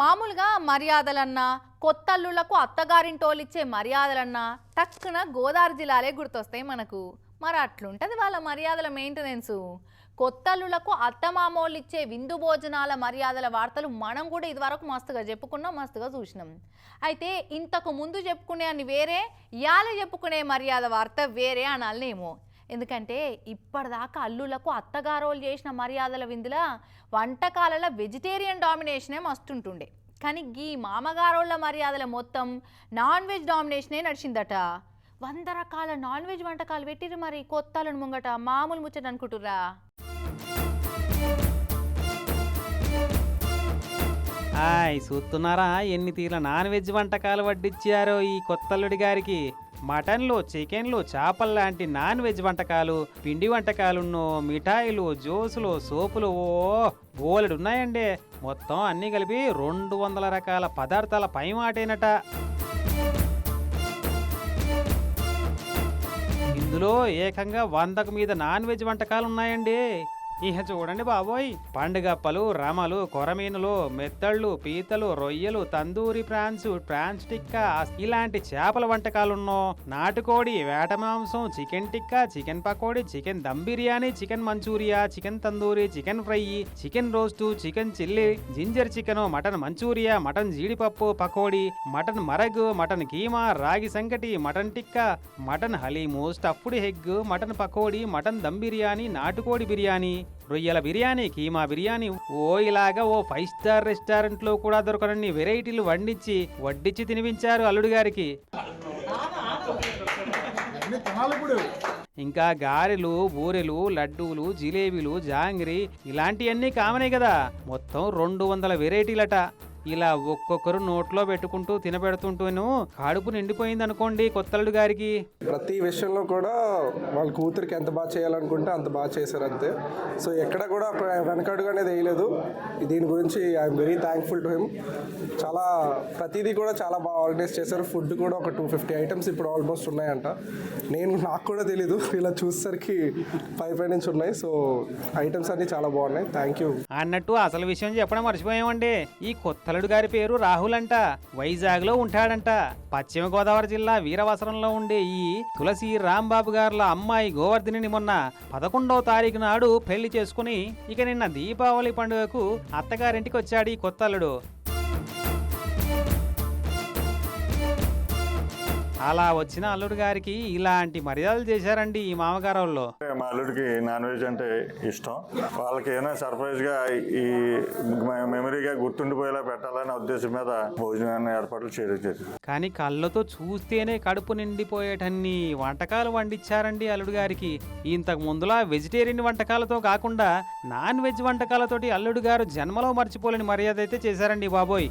మామూలుగా మర్యాదలన్నా కొత్తల్లులకు అత్తగారింటోళ్ళు ఇచ్చే మర్యాదలన్నా టక్కున గోదావరి జిల్లాలే గుర్తొస్తాయి మనకు. మరి అట్లుంటుంది వాళ్ళ మర్యాదల మెయింటెనెన్స్. కొత్తల్లులకు అత్తమామోళ్ళు ఇచ్చే విందు భోజనాల మర్యాదల వార్తలు మనం కూడా ఇదివరకు మస్తుగా చెప్పుకున్నాం మస్తుగా చూసినాం. అయితే ఇంతకు ముందు చెప్పుకునే అని వేరే ఇయాల చెప్పుకునే మర్యాద వార్త వేరే అనాలనేమో. ఎందుకంటే ఇప్పటిదాకా అల్లులకు అత్తగారోళ్ళు చేసిన మర్యాదల విందుల వంటకాలలో వెజిటేరియన్ డామినేషనే మస్తుంటుండే. కానీ గీ మామగారోళ్ళ మర్యాదల మొత్తం నాన్ వెజ్ డామినేషనే నడిచిందట. వంద రకాల నాన్ వెజ్ వంటకాలు పెట్టిరు మరి కొత్తలను ముంగట మామూలు ముచ్చట అనుకుంటుర్రా? హాయ్ చూస్తున్నారా ఎన్ని తీర్ల నాన్ వెజ్ వంటకాలు వడ్డిచ్చారో ఈ కొత్తల్లుడి గారికి? మటన్లు చికెన్లు చేపలు లాంటి నాన్ వెజ్ వంటకాలు పిండి వంటకాలున్నో మిఠాయిలు జ్యూసులు సోపులు ఓ బోలెడు ఉన్నాయండి మొత్తం అన్నీ కలిపి రెండు వందల రకాల పదార్థాల పై మాటేనట ఇందులో ఏకంగా వందకు మీద నాన్ వెజ్ వంటకాలు ఉన్నాయండి ఇహ చూడండి బాబోయ్. పండుగప్పలు రమలు కొరమీనులు మెత్తళ్ళు పీతలు రొయ్యలు తందూరి ప్రాన్స్ ప్రాన్స్ టిక్కా ఇలాంటి చేపల వంటకాలున్నో నాటుకోడి వేట మాంసం chicken tikka chicken pakodi chicken dum biryani chicken manchuria chicken tandoori chicken fry chicken roast chicken chilli ginger chicken mutton manchuria mutton జీడిపప్పు పకోడీ మటన్ మరగు మటన్ కీమా రాగి సంకటి mutton tikka mutton haleem stuffed egg mutton pakodi mutton dum biryani నాటుకోడి బిర్యానీ రొయ్యల బిర్యానీ కీమా బిర్యానీ ఓ ఇలాగా ఓ five star రెస్టారెంట్లో కూడా దొరకనన్ని వెరైటీలు వండించి వడ్డించి తినిపించారు అల్లుడు గారికి. ఇంకా గారెలు బూరెలు లడ్డూలు జిలేబీలు జాంగ్రీ ఇలాంటివన్నీ కామనే కదా. మొత్తం రెండు వందల వెరైటీలట. ఇలా ఒక్కొక్కరు నోట్లో పెట్టుకుంటూ తినబెడుతుంటూను కడుపు నిండిపోయింది అనుకోండి కొత్తలుడు గారికి. ప్రతి విషయంలో కూడా వాళ్ళ కూతురికి ఎంత బాగా చేయాలనుకుంటే అంత బాగా చేశారు అంతే. సో ఎక్కడ కూడా వెనకడుగు అనేది వేయలేదు. దీని గురించి I'm very thankful to him చాలా ప్రతిదీ కూడా చాలా బాగా ఆర్గనైజ్ చేశారు. ఫుడ్ కూడా ఒక టూ ఫిఫ్టీ ఐటమ్స్ ఇప్పుడు ఆల్మోస్ట్ ఉన్నాయంట. నేను నాకు కూడా తెలీదు. ఇలా చూసేసరికి పై పై నుంచి ఉన్నాయి. సో ఐటమ్స్ అన్నీ చాలా బాగున్నాయి. థ్యాంక్ యూ అన్నట్టు అసలు విషయం చెప్పడం మర్చిపోయామండి. ఈ అతలుడు గారి పేరు రాహుల్ అంట వైజాగ్లో ఉంటాడంట. పశ్చిమ గోదావరి జిల్లా వీరవసరంలో ఉండే ఈ తులసి రాంబాబు గారుల అమ్మాయి గోవర్ధిని మొన్న పదకొండవ తారీఖు నాడు పెళ్ళి చేసుకుని ఇక నిన్న దీపావళి పండుగకు అత్తగారింటికి వచ్చాడు ఈ కొత్తల్లుడు అలా వచ్చిన అల్లుడు గారికి ఇలాంటి మర్యాదలు చేశారండి ఈ మామగారు వాళ్ళు మా అల్లుడికి నాన్ వెజ్ అంటే ఇష్టం. వాళ్ళకి ఏమైనా సర్ప్రైజ్గా ఈ మెమరీగా గుర్తుండిపోయేలా పెట్టాలనే ఉద్దేశం మీద భోజనాన్ని ఏర్పాట్లు చేయడం కానీ కళ్ళతో చూస్తేనే కడుపు నిండిపోయేటన్ని వంటకాలు వండిచ్చారండి అల్లుడు గారికి. ఇంతకు ముందులా వెజిటేరియన్ వంటకాలతో కాకుండా నాన్ వెజ్ వంటకాలతోటి అల్లుడు గారు జన్మలో మర్చిపోలేని మర్యాద అయితే చేశారండి బాబోయ్.